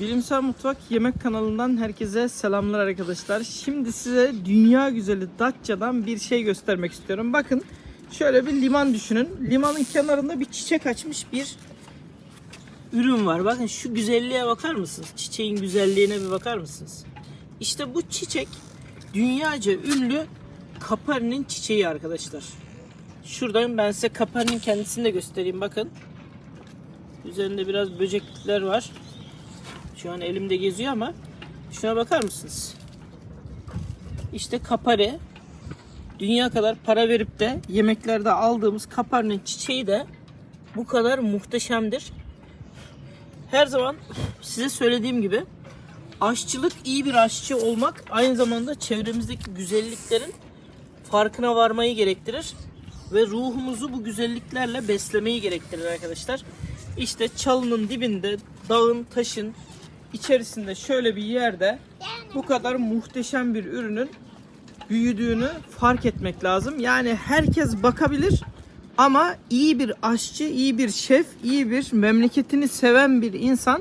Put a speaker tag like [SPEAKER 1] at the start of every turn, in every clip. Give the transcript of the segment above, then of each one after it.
[SPEAKER 1] Bilimsel Mutfak Yemek kanalından herkese selamlar arkadaşlar. Şimdi size dünya güzeli Datça'dan bir şey göstermek istiyorum. Bakın şöyle bir liman düşünün. Limanın kenarında bir çiçek açmış bir ürün var. Bakın şu güzelliğe bakar mısınız? Çiçeğin güzelliğine bir bakar mısınız? İşte bu çiçek dünyaca ünlü kaparinin çiçeği arkadaşlar. Şuradan ben size kaparinin kendisini de göstereyim bakın. Üzerinde biraz böcekler var. Şu an elimde geziyor ama şuna bakar mısınız? İşte kapari. Dünya kadar para verip de yemeklerde aldığımız kaparinin çiçeği de bu kadar muhteşemdir. Her zaman size söylediğim gibi aşçılık iyi bir aşçı olmak aynı zamanda çevremizdeki güzelliklerin farkına varmayı gerektirir ve ruhumuzu bu güzelliklerle beslemeyi gerektirir arkadaşlar. İşte çalının dibinde dağın taşın içerisinde şöyle bir yerde bu kadar muhteşem bir ürünün büyüdüğünü fark etmek lazım. Yani herkes bakabilir ama iyi bir aşçı, iyi bir şef, iyi bir memleketini seven bir insan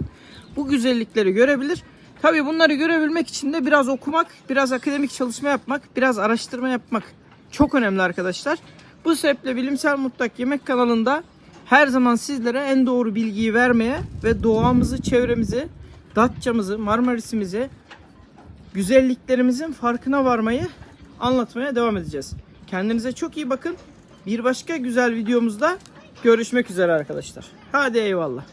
[SPEAKER 1] bu güzellikleri görebilir. Tabii bunları görebilmek için de biraz okumak, biraz akademik çalışma yapmak, biraz araştırma yapmak çok önemli arkadaşlar. Bu sebeple Bilimsel Mutlak Yemek kanalında her zaman sizlere en doğru bilgiyi vermeye ve doğamızı, çevremizi, Datça'mızı, Marmaris'imizi, güzelliklerimizin farkına varmayı anlatmaya devam edeceğiz. Kendinize çok iyi bakın. Bir başka güzel videomuzda görüşmek üzere arkadaşlar. Hadi eyvallah.